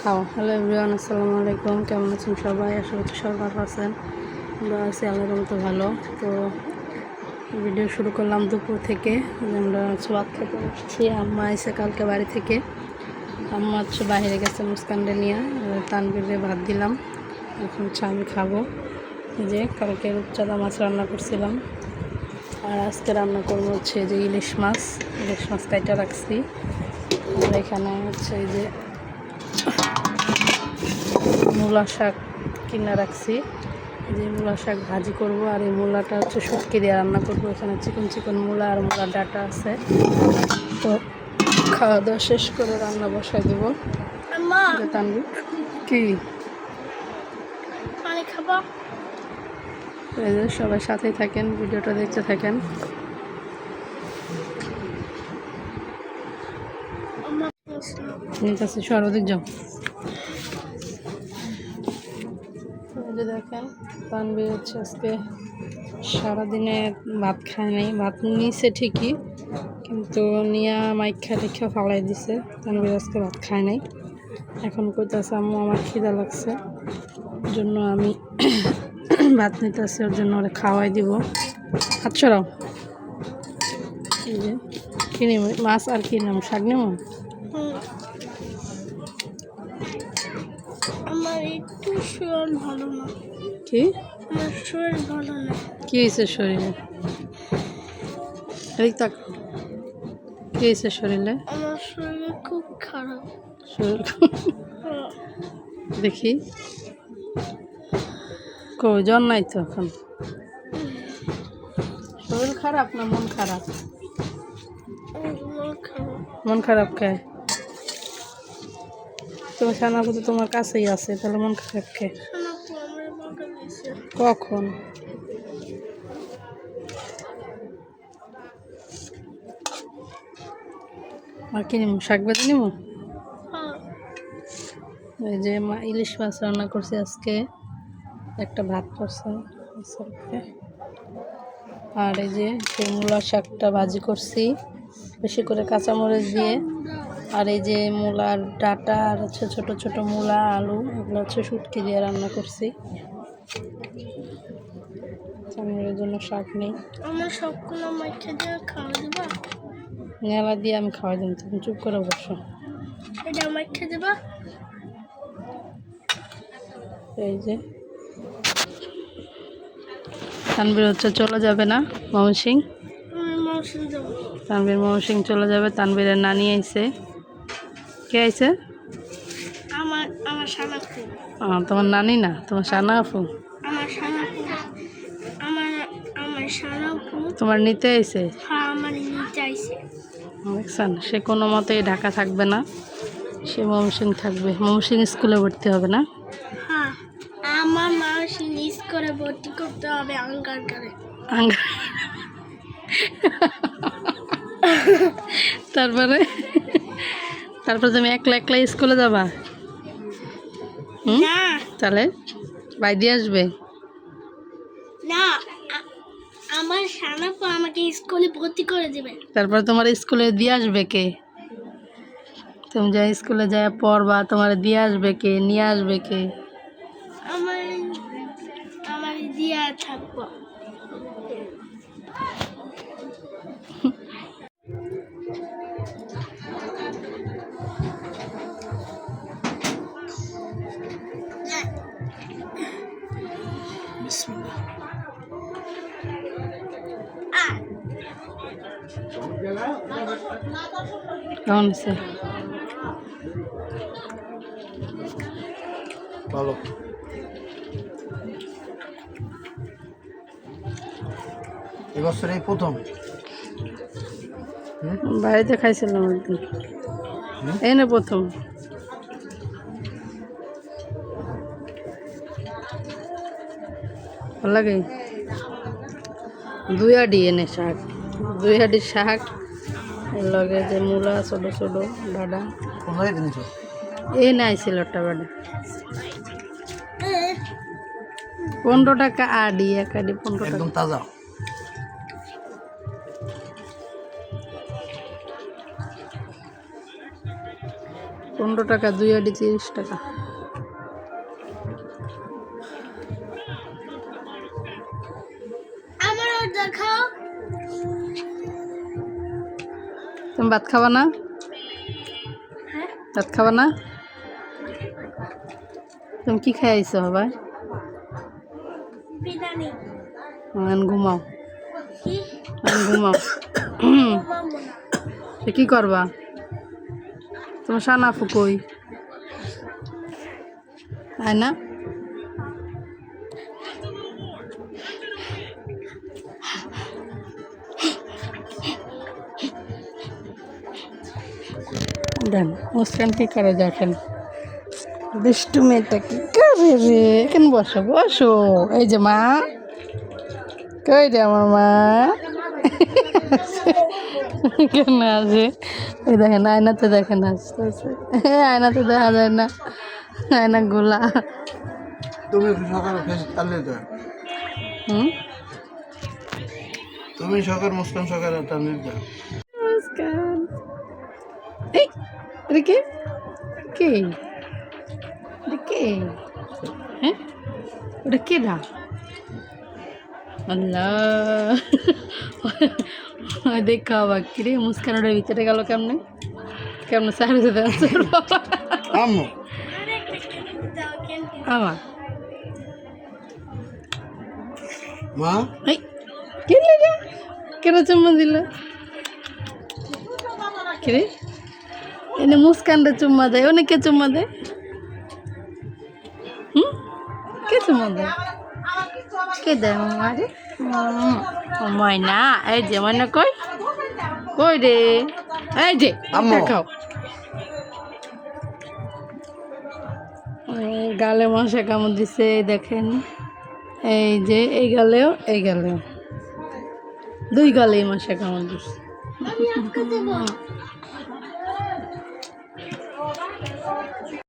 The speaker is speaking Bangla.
খাও। হ্যালো এভরিওয়ান আসসালামু আলাইকুম। কেমন আছেন সবাই? আশা করছি সবাই ভালো আছেন। আমরা আছি আল্লাহর মতো ভালো। তো ভিডিও শুরু করলাম দুপুর থেকে। আমরা ভাত খেতে বসছি। আম্মা এসে কালকে বাড়ি থেকে। আম্মা হচ্ছে বাইরে গেছে মুস্কানডে নিয়ে। তানবিরে ভাত দিলাম। এখন হচ্ছে আমি খাব। যে কালকে রূপচাঁদা মাছ রান্না করছিলাম। আর আজকে রান্না করব হচ্ছে যে ইলিশ মাছ। ইলিশ মাছ কাইটা রাখছি। আর এখানে হচ্ছে যে মূলা শাক কিনে রাখছি। যে মূলা শাক ভাজি করব আর এই মূলাটা হচ্ছে শুটকি দিয়ে রান্না করব। এখানে চিকন চিকন মূলা আর মূলার ডাটা আছে। তো খাওয়া দাওয়া শেষ করে রান্না বসাই দেবো। কি? সবাই সাথেই থাকেন ভিডিওটা দেখতে থাকেন। ঠিক আছে সর্বাধিক যাও। তানবীর হচ্ছে আজকে। সারাদিনে ভাত খায় নাই, ভাত নিছে ঠিকই, কিন্তু নিয়া মাইক খা রেখে ফালাই দিছে। তানবীর আজকে, ভাত খায় নাই। এখন কইতাছে, আম্মু, আমার খিদা লাগছে। জন্য আমি ভাত নিতেছি, ওর জন্য ওরা খাওয়াই দিব। হাত সরাও। এই যে, কি নেব? মাছ আর কি নাম শাক নেব? আমার একটু ভালো না। কি? কি হয়েছে শরীরে? এদিক তাক কি হয়েছে শরীরে? আমার শরীর খুব খারাপ। শরীর হ্যাঁ। দেখি। জ্বর নাই তো এখন? শরীর খারাপ না মন খারাপ? মন খারাপ। কে? তোমার সানাপু তো তোমার কাছেই আছে তাহলে মন খারাপ কে? কখন? আর কি নিব শাক ভাজি নিব হ্যাঁ। এই যে মা ইলিশ মাছ রান্না করছে আজকে একটা ভাত করছে আর এই যে মূলা শাকটা ভাজি করছি বেশি করে কাঁচামরিচ দিয়ে। আর এই যে মূলার ডাটা আর হচ্ছে ছোট ছোট মূলা আলু এগুলো হচ্ছে শুটকি দিয়ে রান্না করছি। চামড়ের জন্য শাক নেই। আমার সবগুলো মাইকে দিয়ে খাওয়া দেবা? নেলা দিয়ে আমি খাওয়াই দিন তুমি চুপ করে বসো। এটা মাইকে দেবা? এই যে। তানবীর হচ্ছে চলে যাবে না দেবো তানবীর ময়মনসিং চলে যাবে তানবীরের নানি আইছে। কে আইছে? আমার আমার তোমার নানি না? তোমার সানা আপু? আমার আমার আমার তোমার নিতে আইছে? হ্যাঁ আমার নিতে আইছে। দেখছেন সে কোনো মতেই ঢাকা থাকবে না। সে মমসিং থাকবে। মমসিং স্কুলে ভর্তি হবে না? হ্যাঁ আমার করে ভর্তি করতে হবে করে তারপরে? তারপরে তুমি একলা একলা স্কুলে যাবা? হুম? তাহলে বাই দিয়ে আসবে। না আমার সানাপু আমাকে স্কুলে ভর্তি করে দেবে। তারপর তোমার স্কুলে দিয়ে আসবে কে? তুমি যা স্কুলে যায় পড়বা তোমার দিয়ে আসবে কে নিয়ে আসবে কে? আহ কেমন আছে? ভালো। এবছর এই প্রথম। বাড়িতে খাইছিলাম একদিন। এই না প্রথম। ভালো লাগে? দুই আডি এনে শাক। দুই আডি শাক লগে যে মূলা ছোট ছোট ডাডা এই নাই সিলটটা বাডা পনেরো টাকা আডি এক আডি পনেরো টাকা। তাজা। পনেরো টাকা দুই আটি তিরিশ টাকা। তুমি ভাত খাবা না? ভাত খাবা না? তুমি কি খাই আইছো ভাই? ঘুমাও। ঘুমাও। কি করবা? তোমার সানা ফুকই তাই না? দেন মুসকান কি করে দেখেন? দুষ্টু মেয়েটা কি করে রে? এখানে বসো বসো। এই যে মা কই রে আমার মা? কেন আছে? এই দেখেন আয়নাতে দেখেন আসতেছে। আয়নাতে দেখা যায় না। আয়না গোলা। তুমি সকালে ফেস হুম? তুমি সকাল মুসকান সকালে এটা কে? কে? এটা কে? হ্যাঁ? ওটা কে দা? আল্লাহ। দেখা অবাক কিরে মুস্কান ওটার ভিতরে গেল কেমনে? কেমনে আম্মু দাও কেন আমার মা? এই কে রে কেন চুম্মা দিল? কিরে? এনে মুস্কানটা চুম্মা দেয়। অনেকে চুম্মা দেয়? হুম? কে চুম্মা দেয়? কে দেয় মারে ময়না এই যে ময়না কই? কই রে? এই যে আম্মু। খাও গালে মশা কামড় দিছে এই দেখেন। এই যে এই গালেও এই গালেও। দুই গালেই মশা কামড় দিছে।